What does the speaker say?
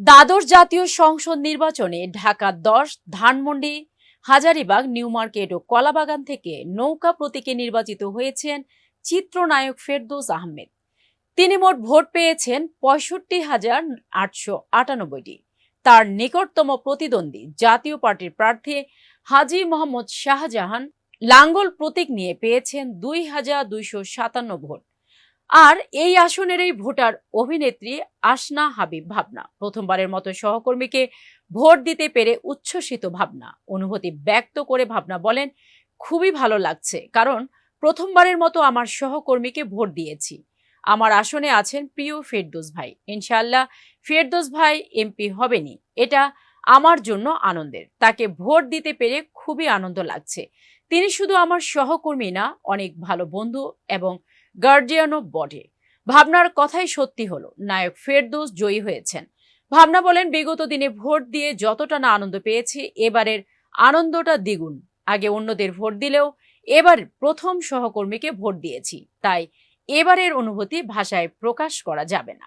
দ্বাদশ জাতীয় সংসদ নির্বাচনে ঢাকা দশ, ধানমন্ডি, হাজারিবাগ, নিউ মার্কেট ও কলাবাগান থেকে নৌকা প্রতীকে নির্বাচিত হয়েছেন চিত্রনায়ক ফেরদৌস আহমেদ। তিনি মোট ভোট পেয়েছেন পঁয়ষট্টি হাজার আটশো আটানব্বইটি। তার নিকটতম প্রতিদ্বন্দ্বী জাতীয় পার্টির প্রার্থী হাজি মোহাম্মদ শাহজাহান লাঙ্গল প্রতীক নিয়ে পেয়েছেন দুই হাজার দুইশো সাতান্ন ভোট। আর এই আসনের এই ভোটার অভিনেত্রী আসনা হাবিব ভাবনা। প্রথমবারের মতো সহকর্মীকে ভোট দিতে পেরে উচ্ছ্বসিত ভাবনা। অনুভূতি ব্যক্ত করে ভাবনা বলেন, খুবই ভালো লাগছে, কারণ প্রথমবারের মতো আমার সহকর্মীকে ভোট দিয়েছি। আমার আসনে আছেন প্রিয় ফেরদোস ভাই। ইনশাল্লাহ ফেরদোস ভাই এমপি হবেনি এটা আমার জন্য আনন্দের। তাকে ভোট দিতে পেরে খুবই আনন্দ লাগছে। তিনি শুধু আমার সহকর্মী না, অনেক ভালো বন্ধু এবং গার্জিয়ানও বডি ভাবনার কথাই সত্যি হল, নায়ক ফেরদোস জয়ী হয়েছেন। ভাবনা বলেন, বিগত দিনে ভোট দিয়ে যতটা না আনন্দ পেয়েছি, এবারের আনন্দটা দ্বিগুণ। আগে অন্যদের ভোট দিলেও এবার প্রথম সহকর্মীকে ভোট দিয়েছি, তাই এবারের অনুভূতি ভাষায় প্রকাশ করা যাবে না।